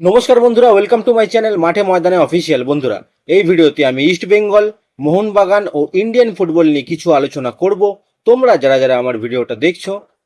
নমস্কার বন্ধুরা welcome to my channel মাঠে ময়দানে অফিসিয়াল বন্ধুরা, এই ভিডিওতে আমি ইস্ট বেঙ্গল মোহনবাগান ও ইন্ডিয়ান ফুটবল নিয়ে কিছু আলোচনা করব। তোমরা যারা যারা আমার ভিডিওটা দেখছ,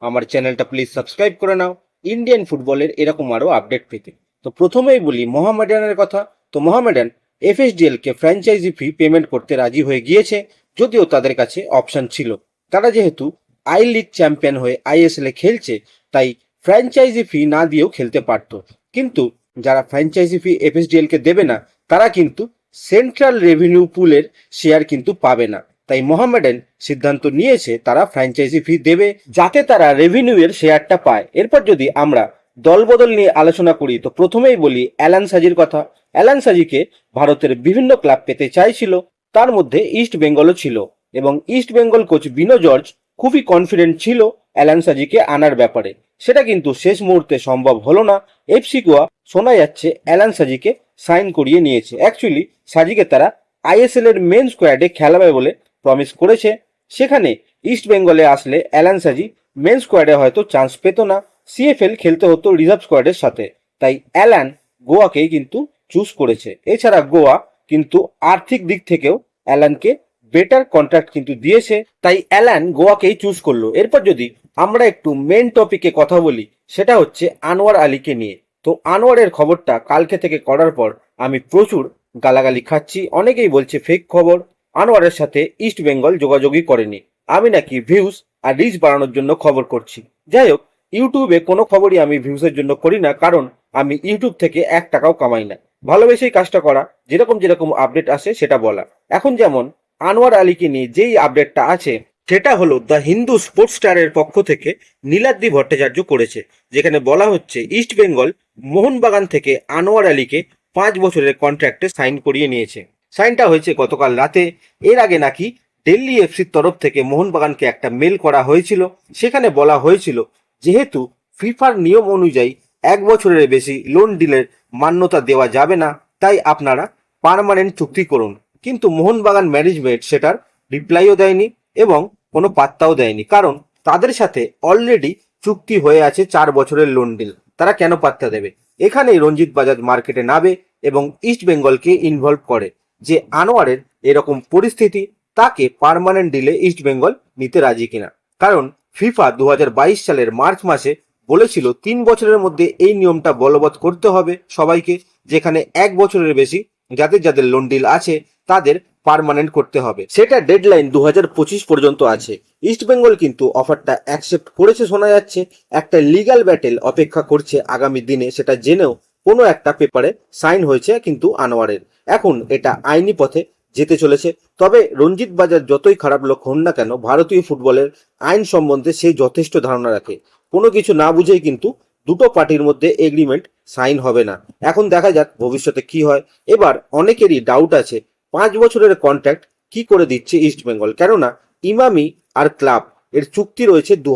আমার চ্যানেলটা প্লিজ সাবস্ক্রাইব করে নাও। ইন্ডিয়ান ফুটবলের এরকম আরও আপডেট পেতে। তো প্রথমেই বলি, মোহামেডানের কথা। তো মোহামেডান এফএসডিএল কে ফ্র্যাঞ্চাইজি ফি পেমেন্ট করতে রাজি হয়ে গিয়েছে, যদিও তাদের কাছে অপশন ছিল। তারা যেহেতু আই লিগ চ্যাম্পিয়ন হয়ে আইএসএল এ খেলছে, তাই ফ্র্যাঞ্চাইজি ফি না দিয়েও খেলতে পারতো। কিন্তু যারা ফ্র্যাঞ্চাইজি ফি এফএসডিএল কে দেবে না, তারা কিন্তু সেন্ট্রাল রেভিনিউ পুলের শেয়ার কিন্তু পাবে না। তাই মোহামেডান সিদ্ধান্ত নিয়েছে, তারা ফ্র্যাঞ্চাইজি ফি দেবে যাতে তারা রেভিনিউ এর শেয়ারটা পায়। এরপর যদি আমরা দলবদল নিয়ে আলোচনা করি, তো প্রথমেই বলি অ্যালান সাজির কথা। অ্যালান সাজিকে ভারতের বিভিন্ন ক্লাব পেতে চাইছিল, তার মধ্যে ইস্ট বেঙ্গলও ছিল এবং ইস্ট বেঙ্গল কোচ বিনো জর্জ খুবই কনফিডেন্ট ছিল। অ্যালান সাজিকে আনার ব্যাপারে। সেটা কিন্তু শেষ মুহূর্তে সম্ভব হলো না। এফসি গোয়া শোনা যাচ্ছে অ্যালান সাজিকে সাইন করিয়ে নিয়েছে। অ্যাকচুয়ালি সাজিকে তারা আইএসএল এর মেন স্কোয়াডে খেলাবে বলে প্রমিস করেছে। সেখানে ইস্ট বেঙ্গলে আসলে অ্যালান সাজি মেন স্কোয়াডে হয়তো চান্স পেত না। সিএফএল খেলতে হতো রিজার্ভ স্কোয়াডের সাথে। তাই অ্যালান গোয়াকেই কিন্তু চুজ করেছে। এছাড়া গোয়া কিন্তু আর্থিক দিক থেকেও অ্যালানকে বেটার কন্ট্রাক্ট কিন্তু দিয়েছে, তাই অ্যালান গোয়াকেই চুজ করল। এরপর যদি আমরা একটু মেন টপিকে কথা বলি, সেটা হচ্ছে আনোয়ার আলীকে নিয়ে। তো আনোয়ারের খবরটা কালকে থেকে করার পর আমি প্রচুর গালাগালি খাচ্ছি, অনেকেই বলছে ফেক খবর। আনোয়ারের সাথে ইস্ট বেঙ্গল যোগাযোগই করেনি। আমি নাকি ভিউজ আর রিচ বাড়ানোর জন্য খবর করছি। যাই হোক ইউটিউবে কোনো খবরই আমি ভিউজের জন্য করি না, কারণ আমি ইউটিউব থেকে এক টাকাও কামাই না। ভালোবেসেই কাজটা করা, যেরকম যেরকম আপডেট আসে সেটা বলা। এখন যেমন আনোয়ার আলীকে নিয়ে যেই আপডেটটা আছে, সেটা হলো দ্য হিন্দু স্পোর্টস স্টারের পক্ষ থেকে নীলাদ্রি ভট্টাচার্য করেছে, যেখানে বলা হচ্ছে ইস্ট বেঙ্গল মোহনবাগান থেকে আনোয়ার আলীকে পাঁচ বছরের কন্ট্রাক্টে সাইন করিয়ে নিয়েছে। সাইনটা হয়েছে গতকাল রাতে। এর আগে নাকি দিল্লি এফসির তরফ থেকে মোহনবাগানকে একটা মেল করা হয়েছিল। সেখানে বলা হয়েছিল, যেহেতু ফিফার নিয়ম অনুযায়ী এক বছরের বেশি লোন ডিলের মান্যতা দেওয়া যাবে না, তাই আপনারা পার্মানেন্ট চুক্তি করুন। কিন্তু মোহনবাগান ম্যানেজমেন্ট সেটার রিপ্লাইও দেয়নি এবং কোনো পাত্তাও দেয়নি। কারণ তাদের সাথে অলরেডি চুক্তি হয়ে আছে চার বছরের লোন ডিল তারা কেন পাত্তা দেবে? এখানেই রঞ্জিত বাজাজ মার্কেটে নাবে এবং ইস্ট বেঙ্গলকে ইনভলভ করে যে আনোয়ারের এরকম পরিস্থিতি, তাকে পার্মানেন্ট ডিলে ইস্ট বেঙ্গল নিতে রাজি কিনা। কারণ ফিফা দু হাজার বাইশ সালের মার্চ মাসে বলেছিল তিন বছরের মধ্যে এই নিয়মটা বলবৎ করতে হবে সবাইকে, যেখানে এক বছরের বেশি যাদের যাদের লোন ডিল আছে তাদের পার্মানেন্ট করতে হবে। সেটা ডেডলাইন দু হাজার পঁচিশ পর্যন্ত আছে। ইস্ট বেঙ্গল কিন্তু অফারটা অ্যাকসেপ্ট করেছে শোনা যাচ্ছে। একটা লিগ্যাল ব্যাটেল অপেক্ষা করছে আগামী দিনে, সেটা জেনেও কোনো একটা পেপারে সাইন হয়েছে কিন্তু আনোয়ারের। এখন এটা আইনি পথে যেতে চলেছে। তবে রঞ্জিত বাজার যতই খারাপ লোক হন না কেন, ভারতীয় ফুটবলের আইন সম্বন্ধে সেই যথেষ্ট ধারণা রাখে। কোনো কিছু না বুঝেই কিন্তু দুটো পার্টির মধ্যে এগ্রিমেন্ট সাইন হবে না। এখন দেখা যাক ভবিষ্যতে কি হয়। এবার অনেকেরই ডাউট আছে পাঁচ বছরের কন্ট্রাক্ট কি করে দিচ্ছে ইস্ট বেঙ্গল কেননা ইমামি আর ক্লাব এর চুক্তি রয়েছে দু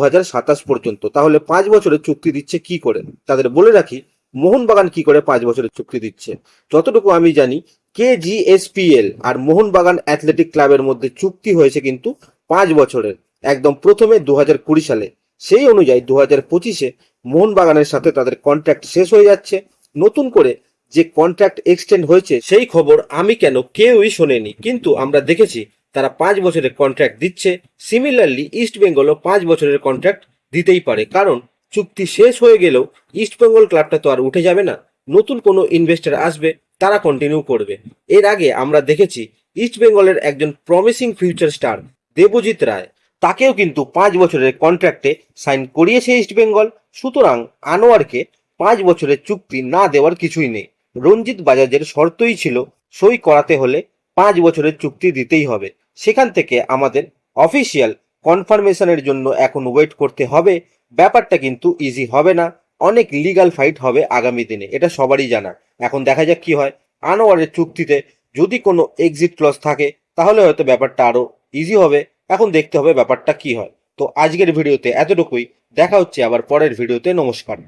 পর্যন্ত। তাহলে পাঁচ বছরের চুক্তি দিচ্ছে কি করে? তাদের বলে রাখি, মোহনবাগান কি করে পাঁচ বছরের চুক্তি দিচ্ছে? যতটুকু আমি জানি কে জিএসপিএল আর মোহনবাগান অ্যাথলেটিক ক্লাবের মধ্যে চুক্তি হয়েছে কিন্তু পাঁচ বছরের, একদম প্রথমে দু সালে। সেই অনুযায়ী দু হাজার পঁচিশে মোহনবাগানের সাথে তাদের কন্ট্রাক্ট শেষ হয়ে যাচ্ছে। নতুন করে যে কন্ট্রাক্ট এক্সটেন্ড হয়েছে, সেই খবর আমি কেন কেউই শোনেনি। কিন্তু আমরা দেখেছি তারা পাঁচ বছরের কন্ট্রাক্ট দিচ্ছে সিমিলারলি ইস্ট বেঙ্গলও পাঁচ বছরের কন্ট্রাক্ট দিতেই পারে। কারণ চুক্তি শেষ হয়ে গেলেও ইস্ট বেঙ্গল ক্লাবটা তো আর উঠে যাবে না। নতুন কোনো ইনভেস্টর আসবে, তারা কন্টিনিউ করবে। এর আগে আমরা দেখেছি ইস্ট বেঙ্গলের একজন promising future star Debjit Roy, তাকেও কিন্তু পাঁচ বছরের কন্ট্রাক্টে সাইন করিয়েছে ইস্ট বেঙ্গল সুতরাং আনোয়ারকে পাঁচ বছরের চুক্তি না দেওয়ার কিছুই নেই। রঞ্জিত বাজাজের শর্তই ছিল সই করাতে হলে পাঁচ বছরের চুক্তি দিতেই হবে। সেখান থেকে আমাদের অফিসিয়াল কনফার্মেশনের জন্য এখন ওয়েট করতে হবে। ব্যাপারটা কিন্তু ইজি হবে না। অনেক লিগাল ফাইট হবে আগামী দিনে, এটা সবারই জানা। এখন দেখা যাক কি হয়। আনোয়ারের চুক্তিতে যদি কোনো এক্সিট ক্লস থাকে, তাহলে হয়তো ব্যাপারটা আরও ইজি হবে। এখন দেখতে হবে ব্যাপারটা কি হয়। তো আজকের ভিডিওতে এতটুকুই। দেখা হচ্ছে আবার পরের ভিডিওতে। নমস্কার।